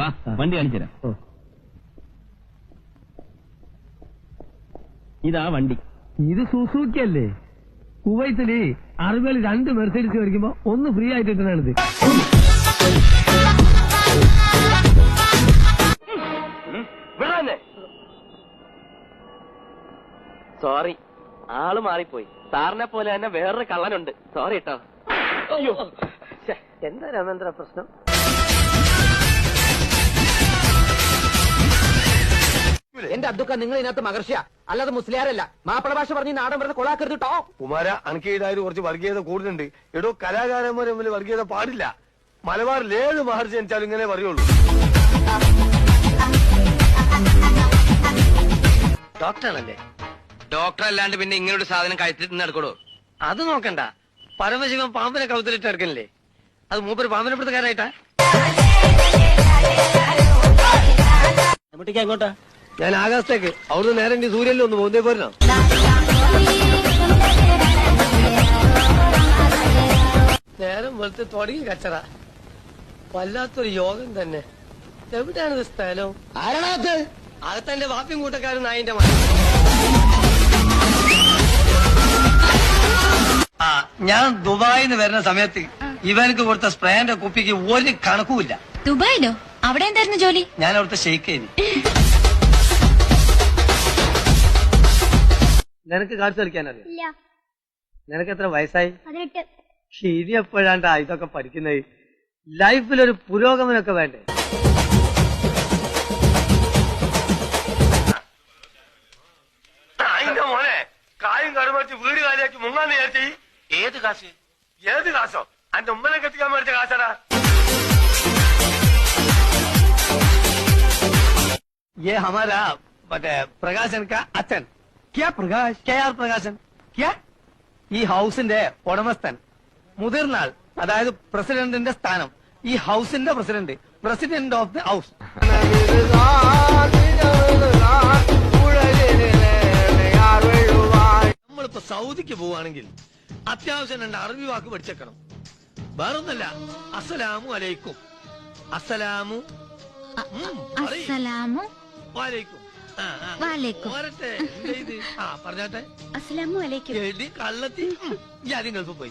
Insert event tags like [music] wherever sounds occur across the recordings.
വാ വണ്ടി കാണിച്ചു ഇതാ വണ്ടി. ഇത് സുസൂക്കി അല്ലേ? കുവൈത്തിൽ അറിവുകൾ രണ്ട് മെർസൈഡീസ് മേടിക്കുമ്പോ ഒന്ന് ഫ്രീ ആയിട്ട് കിട്ടണത് സോറി ആൾ മാറിപ്പോയി. സാറിനെ പോലെ തന്നെ വേറൊരു കള്ളനുണ്ട്. സോറി കേട്ടോ എന്താ രാമേന്ദ്ര പ്രശ്നം? എന്റെ അബ്ദുക്ക നിങ്ങൾ ഇതിനകത്ത് മഹർഷിയ. അല്ലാതെ മുസ്ലിയാരല്ല. മാപ്പിള ഭാഷ പറഞ്ഞ് നാടൻ വരുന്ന കൊളാക്കരുത് കേട്ടോ കുമാര അനക്കേതായാലും കുറച്ച് വർഗീയത കൂടുതലുണ്ട് എടോ കലാകാരന്മാരെ തമ്മിൽ വർഗീയത പാടില്ല. മലബാറിൽ ഏത് മഹർജി ജനിച്ചാലും ഇങ്ങനെ പറയുള്ളൂ. ഡോക്ടറാണല്ലേ ഡോക്ടർ അല്ലാണ്ട് പിന്നെ ഇങ്ങനൊരു ഒരു സാധനം കഴിച്ചിട്ട് നടക്കണോ? അത് നോക്കണ്ട. പരമശിവൻ പാമ്പിനെ കൗത്തിലിട്ട് എടുക്കണില്ലേ അത് മൂപ്പര് പാമ്പിനെ പിടുത്തക്കാരായിട്ടാ എങ്ങോട്ടാ? ഞാൻ ആകാശത്തേക്ക്. അവിടുന്ന് നേരെ ഈ സൂര്യനിൽ ഒന്ന് പോകുന്നേ പോരണം നേരം വെളുത്ത് തുടങ്ങി കച്ചറ. വല്ലാത്തൊരു യോഗം തന്നെ. എവിടെയാണ് സ്ഥലം? ആരാണത്? അകത്തെന്റെ വാപ്പിയും കൂട്ടക്കാരൻ നായിന്റെ മകൻ. ആ ഞാൻ ദുബായിന്ന് വരുന്ന സമയത്ത് ഇവനക്ക് കൊടുത്ത സ്പ്രേന്റെ കുപ്പിക്ക് ഒരു കണക്കുമില്ല. ദുബായിലോ? അവിടെ എന്തായിരുന്നു ജോലി? ഞാൻ അവിടുത്തെ ഷെയ്ക്കേനി [laughs] നിനക്ക് കാണിച്ചു കളിക്കാനറിയാം ഇല്ല നിനക്ക് എത്ര വയസ്സായി പതിനെട്ട് ഇനി എപ്പോഴാണ്ടാ ഇതൊക്കെ പഠിക്കുന്നത് ലൈഫിലൊരു പുരോഗമനമൊക്കെ വേണ്ടേ അതിന്റെ മോനെ കായും കടുമറിച്ച് വീട് കാലിയാക്കി മുങ്ങാന്ന് വിചാരിച്ചേ ഏത് കാശ് ഏത് കാശോ അന്റെ ഉമ്മനെ കെട്ടിക്കാൻ മേടിച്ച കാശടാ ये हमारा മറ്റേ പ്രകാശൻ കാ അച്ഛൻ ക്യാ പ്രകാശ്? K R Prakashan. ക്യാ? ഈ ഹൗസിന്റെ ഉടമസ്ഥൻ. മുതിർന്ന ആൾ അതായത് പ്രസിഡന്റിന്റെ സ്ഥാനം. ഈ ഹൗസിന്റെ president president of the house. നമ്മളിപ്പോ സൗദിക്ക് പോവാണെങ്കിൽ അത്യാവശ്യം രണ്ട് അറബി വാക്ക് പഠിച്ചേക്കണം. വേറൊന്നല്ല അസ്സലാമു അലൈക്കും. അസ്സലാമു. അസ്സലാമു. വാലേക്കും. വാലേക്കും. അസ്സലാമു അലൈക്കും കള്ളത്തി. പോയി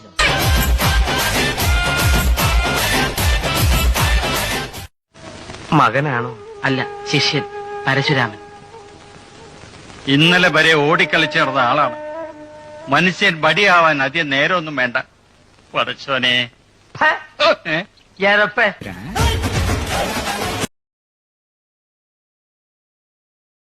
മകനാണോ? അല്ല ശിഷ്യൻ പരശുരാമൻ. ഇന്നലെ വരെ ഓടിക്കളിച്ചേർന്ന ആളാണ്. മനുഷ്യൻ ബടിയാവാൻ അധികം നേരമൊന്നും വേണ്ട. പടച്ചോനെ ഏ? എരപ്പേ